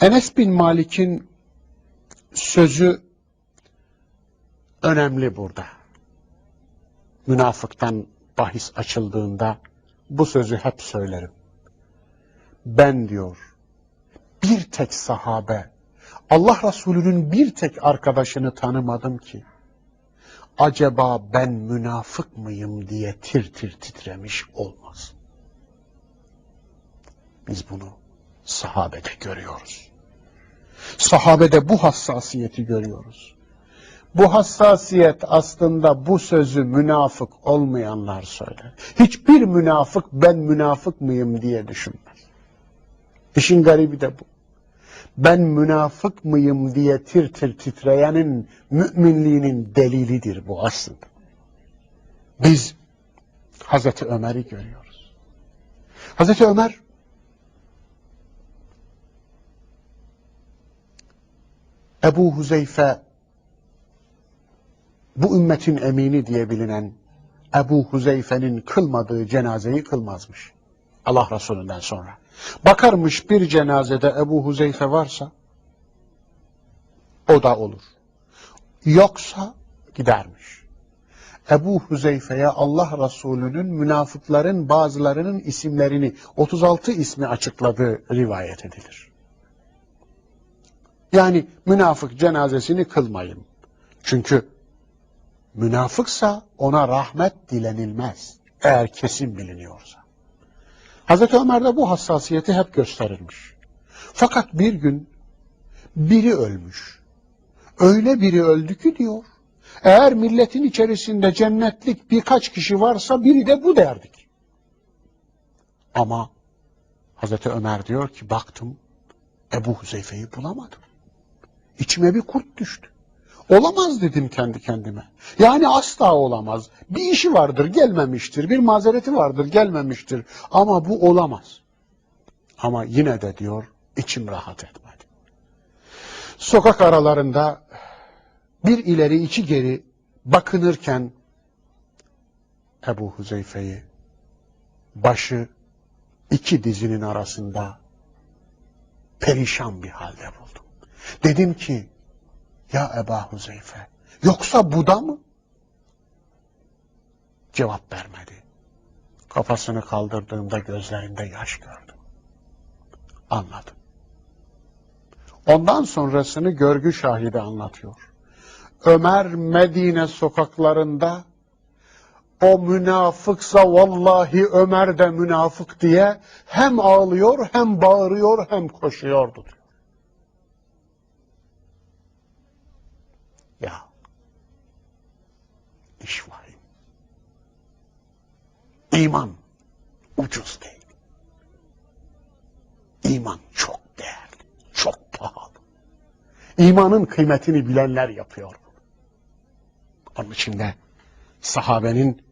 Enes bin Malik'in sözü önemli burada. Münafıktan bahis açıldığında bu sözü hep söylerim. Ben diyor bir tek sahabe Allah Resulü'nün bir tek arkadaşını tanımadım ki acaba ben münafık mıyım diye tir tir titremiş olmaz. Biz bunu sahabede görüyoruz. Sahabede bu hassasiyeti görüyoruz. Bu hassasiyet aslında bu sözü münafık olmayanlar söyler. Hiçbir münafık ben münafık mıyım diye düşünmez. İşin garibi de bu. Ben münafık mıyım diye tir tir titreyenin müminliğinin delilidir bu aslında. Biz Hazreti Ömer'i görüyoruz. Hazreti Ömer Ebu Huzeyfe bu ümmetin emini diye bilinen Ebu Huzeyfe'nin kılmadığı cenazeyi kılmazmış. Allah Resulü'nden sonra. Bakarmış bir cenazede Ebu Huzeyfe varsa o da olur. Yoksa gidermiş. Ebu Huzeyfe'ye Allah Resulü'nün münafıkların bazılarının isimlerini 36 ismi açıkladığı rivayet edilir. Yani münafık cenazesini kılmayın. Çünkü münafıksa ona rahmet dilenilmez. Eğer kesin biliniyorsa. Hazreti Ömer'de bu hassasiyeti hep gösterilmiş. Fakat bir gün biri ölmüş. Öyle biri öldü ki diyor. Eğer milletin içerisinde cennetlik birkaç kişi varsa biri de bu derdik. Ama Hazreti Ömer diyor ki baktım Ebu Huzeyfe'yi bulamadım. İçime bir kurt düştü. Olamaz dedim kendi kendime. Yani asla olamaz. Bir işi vardır gelmemiştir. Bir mazereti vardır gelmemiştir. Ama bu olamaz. Ama yine de diyor içim rahat etmedi. Sokak aralarında bir ileri iki geri bakınırken Ebu Huzeyfe'yi başı iki dizinin arasında perişan bir halde buldum. Dedim ki ya Eba Huzeyfe yoksa bu mı? Cevap vermedi. Kafasını kaldırdığımda gözlerinde yaş gördüm. Anladım. Ondan sonrasını görgü şahidi anlatıyor. Ömer Medine sokaklarında o münafıksa vallahi Ömer de münafık diye hem ağlıyor hem bağırıyor hem koşuyordu diyor. Ya iş vahim. İman ucuz değil. İman çok değerli, çok pahalı. İmanın kıymetini bilenler yapıyor. Onun için de sahabenin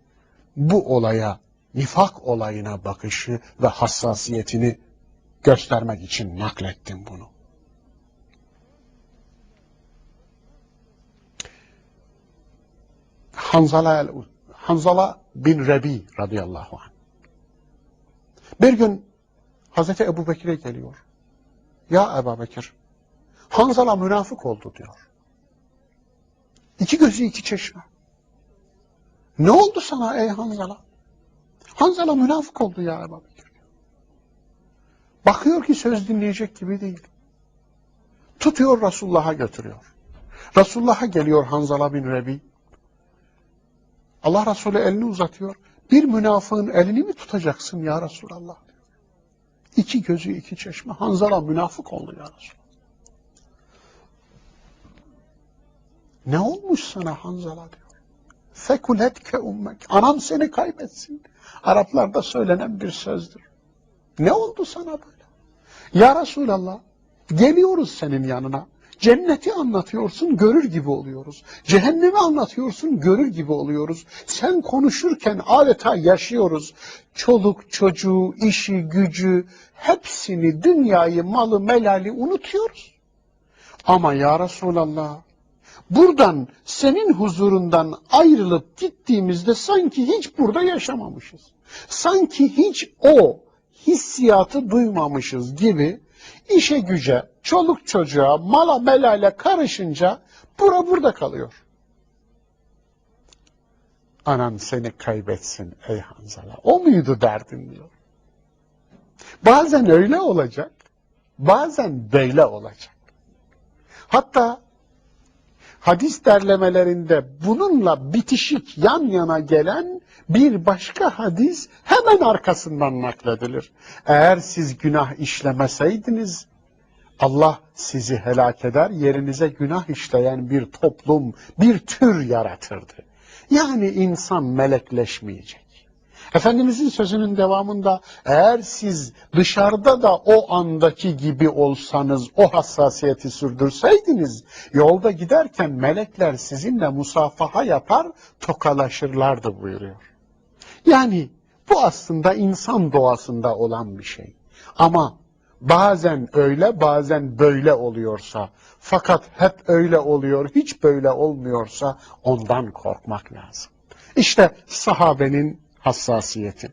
bu olaya, nifak olayına bakışı ve hassasiyetini göstermek için naklettim bunu. Hanzala, Hanzala bin Rebi radıyallahu anh. Bir gün Hazreti Ebu Bekir'e geliyor. Ya Ebu Bekir, Hanzala münafık oldu diyor. İki gözü iki çeşme. Ne oldu sana ey Hanzala? Hanzala münafık oldu ya Ebu Bekir. Bakıyor ki söz dinleyecek gibi değil. Tutuyor Resulullah'a götürüyor. Resulullah'a geliyor Hanzala bin Rebi. Allah Resulü elini uzatıyor. Bir münafığın elini mi tutacaksın ya Resulallah? İki gözü iki çeşme. Hanzala münafık oldu ya Resulallah. Ne olmuş sana Hanzala diyor. Fekuletke ummek. Anan seni kaybetsin. Araplarda söylenen bir sözdür. Ne oldu sana böyle? Ya Resulallah geliyoruz senin yanına. Cenneti anlatıyorsun, görür gibi oluyoruz. Cehennemi anlatıyorsun, görür gibi oluyoruz. Sen konuşurken adeta yaşıyoruz. Çoluk, çocuğu, işi, gücü, hepsini, dünyayı, malı, melali unutuyoruz. Ama ya Resulallah, buradan, senin huzurundan ayrılıp gittiğimizde sanki hiç burada yaşamamışız. Sanki hiç o hissiyatı duymamışız gibi işe güce, çoluk çocuğa, mala melale karışınca bura burada kalıyor. Anan seni kaybetsin ey Hanzala. O muydu derdin diyor. Bazen öyle olacak, bazen böyle olacak. Hatta hadis derlemelerinde bununla bitişik yan yana gelen bir başka hadis hemen arkasından nakledilir. Eğer siz günah işlemeseydiniz Allah sizi helak eder, yerinize günah işleyen bir toplum, bir tür yaratırdı. Yani insan melekleşmeyecek. Efendimizin sözünün devamında eğer siz dışarıda da o andaki gibi olsanız, o hassasiyeti sürdürseydiniz, yolda giderken melekler sizinle musafaha yapar, tokalaşırlardı buyuruyor. Yani bu aslında insan doğasında olan bir şey. Ama bazen öyle bazen böyle oluyorsa, fakat hep öyle oluyor, hiç böyle olmuyorsa ondan korkmak lazım. İşte sahabenin hassasiyeti.